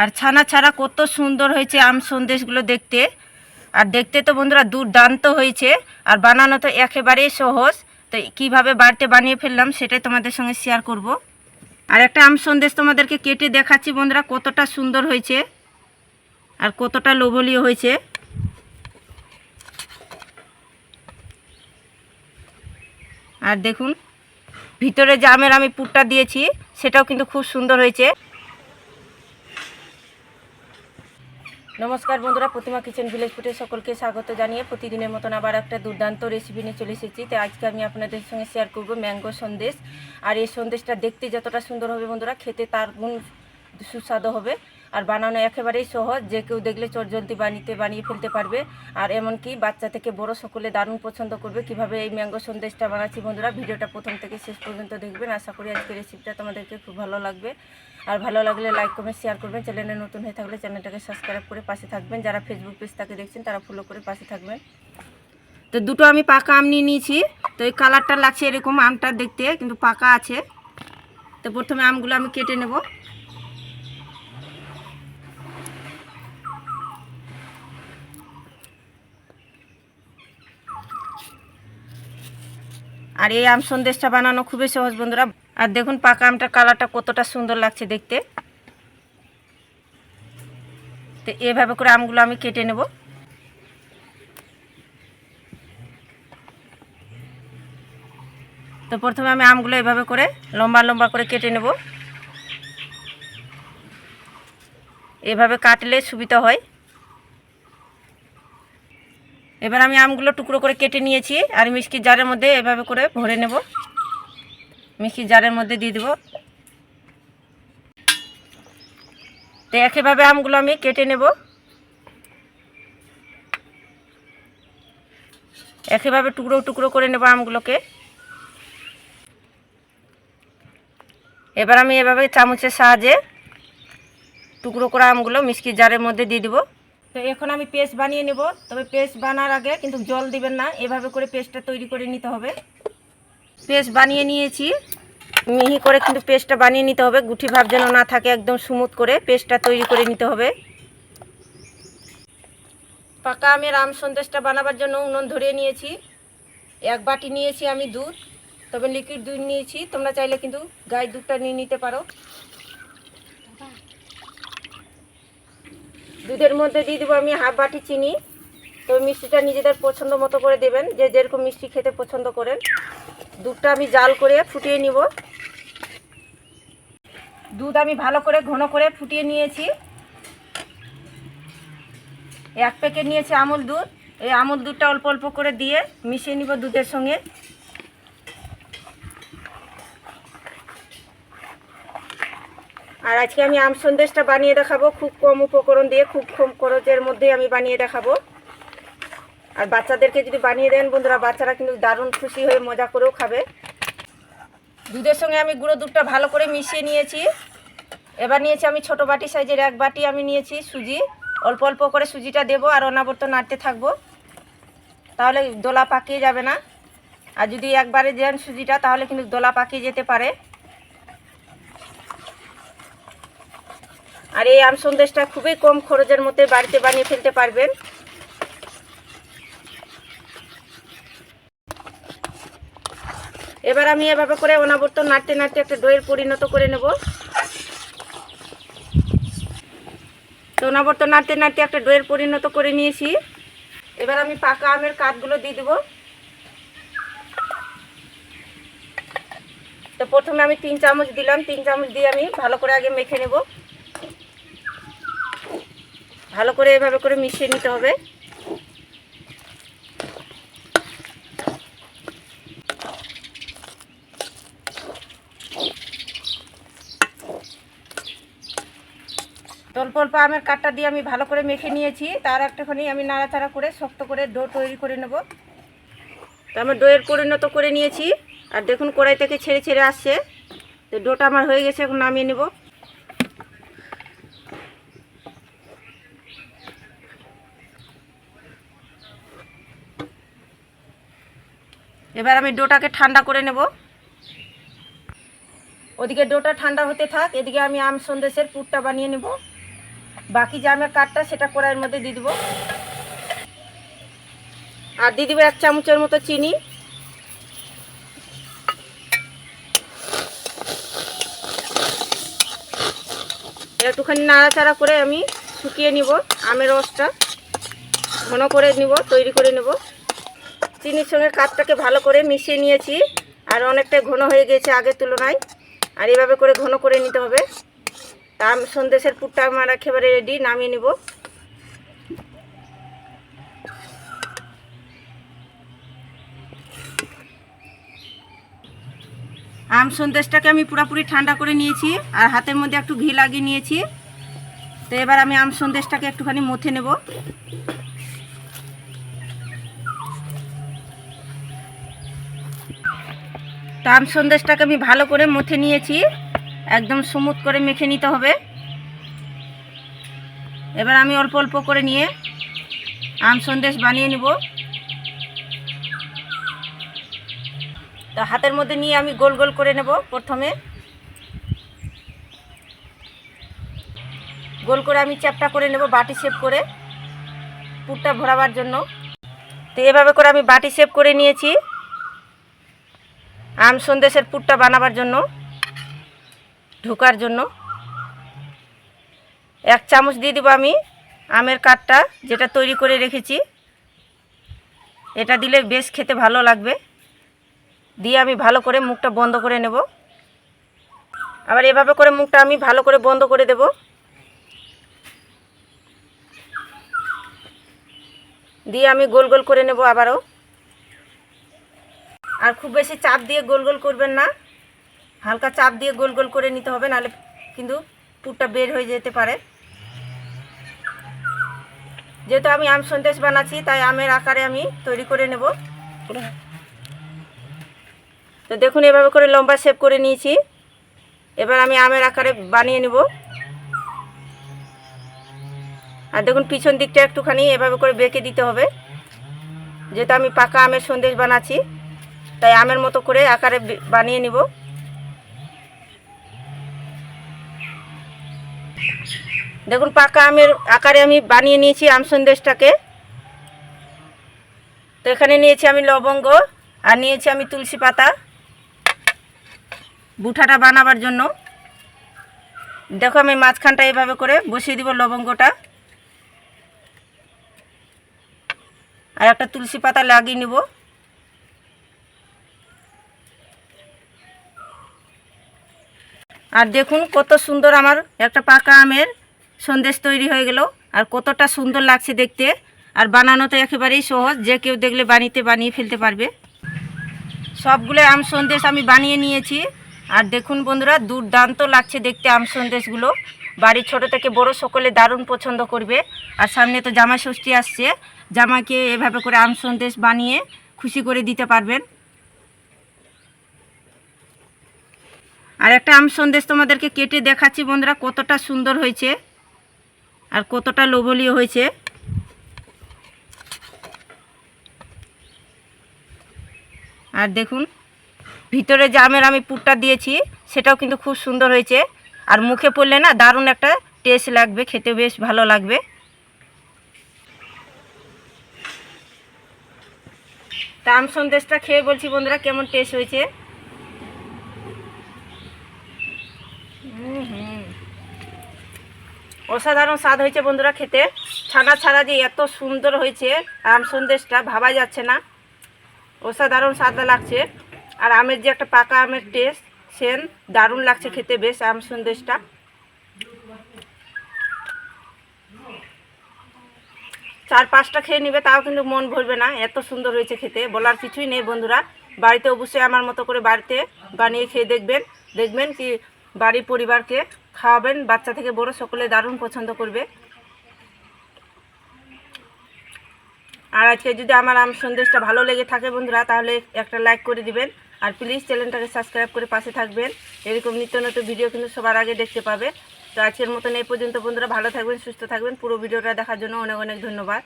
আর ছানা ছাড়া কত সুন্দর হয়েছে আম সন্দেশগুলো দেখতে। আর দেখতে তো বন্ধুরা দুর্দান্ত হয়েছে। আর বানানো তো একেবারেই সহজ। তো কীভাবে বাড়িতে বানিয়ে ফেললাম সেটাই তোমাদের সঙ্গে শেয়ার করব। আর একটা আম সন্দেশ তোমাদেরকে কেটে দেখাচ্ছি বন্ধুরা, কতটা সুন্দর হয়েছে। আর কতটা লোভনীয় হয়েছে। আর দেখুন, ভিতরে যে আমের আমি পুরটা দিয়েছি, সেটাও কিন্তু খুব সুন্দর হয়েছে। নমস্কার বন্ধুরা, প্রতিমা কিচেন ভিলেজ ফুটে সকলকে স্বাগত জানিয়ে প্রতিদিনের মতন আবার একটা দুর্দান্ত রেসিপি নিয়ে চলে এসেছি। তো আজকে আমি আপনাদের সঙ্গে শেয়ার করব ম্যাঙ্গো সন্দেশ। আর এই সন্দেশটা দেখতে যতটা সুন্দর হবে বন্ধুরা, খেতে তার গুণ সুস্বাদু হবে। আর বানানো একেবারেই সহজ। যে কেউ দেখলে চটজলদি বানিয়ে বানিয়ে ফেলতে পারবে। আর এমনকি বাচ্চা থেকে বড় সকলে দারুণ পছন্দ করবে। কীভাবে এই ম্যাঙ্গো সন্দেশটা বানাচ্ছি বন্ধুরা, ভিডিওটা প্রথম থেকে শেষ পর্যন্ত দেখবেন। আশা করি আজকে রেসিপিটা তোমাদেরকে খুব ভালো লাগবে। আর ভালো লাগলে লাইক কমেন্ট শেয়ার করবেন। চ্যানেলে নতুন হয়ে থাকলে চ্যানেলটাকে সাবস্ক্রাইব করে পাশে থাকবেন। যারা ফেসবুক পেজ তাকে দেখছেন, তারা ফলো করে পাশে থাকবেন। তো দুটো আমি পাকা আম নিয়ে নিয়েছি। তো এই কালারটা লাগছে এরকম আমটা দেখতে, কিন্তু পাকা আছে। তো প্রথমে আমগুলো আমি কেটে নেব। আর এই আম সন্দেশটা বানানো খুবই সহজ, বন্ধুরা। আর দেখুন পাকা আমটার কালারটা কতটা সুন্দর লাগছে দেখতে। তো এভাবে করে আমগুলো আমি কেটে নেব। তো প্রথমে আমি আমগুলো এভাবে করে লম্বা লম্বা করে কেটে নেব। এভাবে কাটলে সুবিধা হয়। এবার আমি আমগুলো টুকরো করে কেটে নিয়েছি আর মিষ্টির জারের মধ্যে এভাবে করে ভরে নেব। মিষ্টির জারের মধ্যে দিয়ে দেব। তো একইভাবে আমগুলো আমি কেটে নেব। একইভাবে টুকরো টুকরো করে নেব আমগুলোকে। এবার আমি এভাবে চামচের সাহায্যে টুকরো করা আমগুলো মিষ্টির জারের মধ্যে দিয়ে দেবো। তো এখন আমি পেস্ট বানিয়ে নেব। তবে পেস্ট বানার আগে কিন্তু জল দিবেন না, এভাবে করে পেস্টটা তৈরি করে নিতে হবে। পেস্ট বানিয়ে নিয়েছি। মিহি করে কিন্তু পেস্টটা বানিয়ে নিতে হবে। গুটি ভাব যেন না থাকে, একদম স্মুথ করে পেস্টটা তৈরি করে নিতে হবে। পাকা আমের আম সন্দেশটা বানাবার জন্য উনুন ধরিয়ে নিয়েছি। এক বাটি নিয়েছি আমি দুধ, তবে লিকুইড দুধ নিয়েছি। তোমরা চাইলে কিন্তু গায়ে দুধটা নিয়ে নিতে পারো। দুধের মধ্যে দিয়ে দেবো আমি হাফ বাটি চিনি। তো মিষ্টিটা নিজেদের পছন্দ মতো করে দেবেন, যে যেরকম মিষ্টি খেতে পছন্দ করেন। দুধটা আমি জাল করে ফুটিয়ে নিব। দুধ আমি ভালো করে ঘন করে ফুটিয়ে নিয়েছি। এক প্যাকেট নিয়েছি আমুল দুধ। এই আমুল দুধটা অল্প অল্প করে দিয়ে মিশিয়ে নিব দুধের সঙ্গে। আর আজকে আমি আম সন্দেশটা বানিয়ে দেখাবো। খুব কম উপকরণ দিয়ে, খুব কম খরচের মধ্যেই আমি বানিয়ে দেখাবো। আর বাচ্চাদেরকে যদি বানিয়ে দেন, বন্ধুরা, বাচ্চারা কিন্তু দারুণ খুশি হয়ে মজা করেও খাবে। দুধের সঙ্গে আমি গুঁড়ো দুধটা ভালো করে মিশিয়ে নিয়েছি। এবার নিয়েছি আমি ছোট বাটি সাইজের এক বাটি আমি নিয়েছি সুজি। অল্প অল্প করে সুজিটা দেবো আর অনাবর্ত নাড়তে থাকব। তাহলে দোলা পাকিয়ে যাবে না। আর যদি একবারে দেন সুজিটা, তাহলে কিন্তু দোলা পাকিয়ে যেতে পারে। আর এই আম সন্দেশটা খুবই কম খরচের মধ্যে বাড়িতে বানিয়ে ফেলতে পারবেন। এবার আমি এভাবে করে অনাবর্ত নাড়তে নাড়তে একটা দইয়ের পরিণত করে নেব। তো অনাবর্ত নাড়তে নাড়তে একটা দইয়ের পরিণত করে নিয়েছি। এবার আমি পাকা আমের কাঠগুলো দিয়ে দেবো। তো প্রথমে আমি তিন চামচ দিলাম। তিন চামচ দিয়ে আমি ভালো করে আগে মেখে নেব। ভালো করে এভাবে করে মিশিয়ে নিতে হবে। অল্প অল্প আমের কাঠটা দিয়ে আমি ভালো করে মেখে নিয়েছি। তার একটাখানি আমি নাড়াচাড়া করে শক্ত করে ডো তৈরি করে নেব। তো আমার ডোয়ের পরিণত করে নিয়েছি। আর দেখুন কড়াই থেকে ছেড়ে ছেড়ে আসছে। তো ডোটা আমার হয়ে গেছে, এখন নামিয়ে নেব। এবার আমি ডোটাকে ঠান্ডা করে নেব। ওদিকে ডোটা ঠান্ডা হতে থাক, এদিকে আমি আম সন্দেশের পুরটা বানিয়ে নেব। বাকি যে আমের কাঠটা, সেটা কড়াইয়ের মধ্যে দিয়ে দেবো। আর দিয়ে দিব এক চামচের মতো চিনি। একটুখানি নাড়াচাড়া করে আমি শুকিয়ে নিব আমের রসটা। ঘন করে নিব, তৈরি করে নেব। চিনির সঙ্গে কাঠটাকে ভালো করে মিশিয়ে নিয়েছি। আর অনেকটাই ঘন হয়ে গিয়েছে আগের তুলনায়। আর এভাবে করে ঘন করে নিতে হবে। তা আম সন্দেশের পুরটা আমার একেবারে রেডি নামিয়ে নিব। আম সন্দেশটাকে আমি পুরোপুরি ঠান্ডা করে নিয়েছি। আর হাতের মধ্যে একটু ঘি লাগিয়ে নিয়েছি। তো এবার আমি আম সন্দেশটাকে একটুখানি মথে নেব। তো আম সন্দেশটাকে আমি ভালো করে মথে নিয়েছি। একদম স্মুথ করে মেখে নিতে হবে। এবার আমি অল্প অল্প করে নিয়ে আম সন্দেশ বানিয়ে নিব। তো হাতের মধ্যে নিয়ে আমি গোল গোল করে নেব প্রথমে। গোল করে আমি চ্যাপটা করে নেব বাটি শেপ করে পুরটা ভরাবার জন্য। তো এভাবে করে আমি বাটি শেপ করে নিয়েছি। আম সন্দেশের পুরটা বানাবার জন্য, ঢোকার জন্য। এক চামচ দিয়ে দেবো আমি আমের কাঠটা, যেটা তৈরি করে রেখেছি। এটা দিলে বেশ খেতে ভালো লাগবে। দিয়ে আমি ভালো করে মুখটা বন্ধ করে নেব। আবার এভাবে করে মুখটা আমি ভালো করে বন্ধ করে দেব। দিয়ে আমি গোল গোল করে নেব আবারও। আর খুব বেশি চাপ দিয়ে গোল গোল করবেন না। হালকা চাপ দিয়ে গোল গোল করে নিতে হবে, নাহলে কিন্তু পুরটা বের হয়ে যেতে পারে। যেহেতু আমি আম সন্দেশ বানাচ্ছি, তাই আমের আকারে আমি তৈরি করে নেব। তো দেখুন, এভাবে করে লম্বা শেপ করে নিয়েছি। এবার আমি আমের আকারে বানিয়ে নেব। আর দেখুন, পিছন দিকটা একটুখানি এভাবে করে বেঁকে দিতে হবে। যেহেতু আমি পাকা আমের সন্দেশ বানাচ্ছি তাই আমের মতো করে আকারে বানিয়ে নিব। দেখুন, পাকা আমের আকারে আমি বানিয়ে নিয়েছি আম সন্দেশটাকে। তো এখানে নিয়েছি আমি লবঙ্গ আর নিয়েছি আমি তুলসী পাতা। বুঠাটা বানাবার জন্য। দেখো, আমি মাঝখানটা এভাবে করে বসিয়ে দিব লবঙ্গটা। আর একটা তুলসী পাতা লাগিয়ে নিব। আর দেখুন কত সুন্দর আমার একটা পাকা আমের সন্দেশ তৈরি হয়ে গেল। আর কতটা সুন্দর লাগছে দেখতে। আর বানানো তো একেবারেই সহজ, যে কেউ দেখলে বাড়িতে বানিয়ে ফেলতে পারবে। সবগুলো আম সন্দেশ আমি বানিয়ে নিয়েছি। আর দেখুন বন্ধুরা, দুর্দান্ত লাগছে দেখতে আম সন্দেশগুলো। বাড়ির ছোট থেকে বড় সকলে দারুণ পছন্দ করবে। আর সামনে তো জামাই ষষ্ঠী আসছে। জামাকে এভাবে করে আম সন্দেশ বানিয়ে খুশি করে দিতে পারবেন। আর একটা আম সন্দেশ তোমাদেরকে কেটে দেখাচ্ছি বন্ধুরা, কতটা সুন্দর হয়েছে আর কতটা লোভনীয় হয়েছে। আর দেখুন, ভিতরে যে আমের আমি পুরটা দিয়েছি, সেটাও কিন্তু খুব সুন্দর হয়েছে। আর মুখে পড়লে না দারুণ একটা টেস্ট লাগবে, খেতে বেশ ভালো লাগবে। তা আম সন্দেশটা খেয়ে বলছি বন্ধুরা, কেমন টেস্ট হয়েছে? অসাধারণ স্বাদ হয়েছে বন্ধুরা খেতে। ছানা ছাড়া যে এত সুন্দর হয়েছে, আম সন্দেশটা ভাবা যাচ্ছে না। অসাধারণ স্বাদ লাগছে। আর আমের যে একটা পাকা আমের টেস্ট সেন দারুণ লাগছে খেতে বেশ আম সন্দেশটা। চার পাঁচটা খেয়ে নিবে, তাও কিন্তু মন ভরবে না। এত সুন্দর হয়েছে খেতে, বলার কিছুই নেই বন্ধুরা। বাড়িতে অবশ্যই আমার মতো করে বাড়িতে বানিয়ে খেয়ে দেখবেন। দেখবেন কি বাড়ির পরিবারকে খাওয়াবেন, বাচ্চা থেকে বড় সকলে দারুণ পছন্দ করবে। আর আজকে যদি আমার আম সন্দেশটা ভালো লেগে থাকে বন্ধুরা, তাহলে একটা লাইক করে দিবেন। আর প্লিজ চ্যানেলটাকে সাবস্ক্রাইব করে পাশে থাকবেন। এরকম নিত্য নতুন ভিডিও কিন্তু সবার আগে দেখতে পাবে। তো আজকের মতন এই পর্যন্ত বন্ধুরা, ভালো থাকবেন, সুস্থ থাকবেন। পুরো ভিডিওটা দেখার জন্য অনেক অনেক ধন্যবাদ।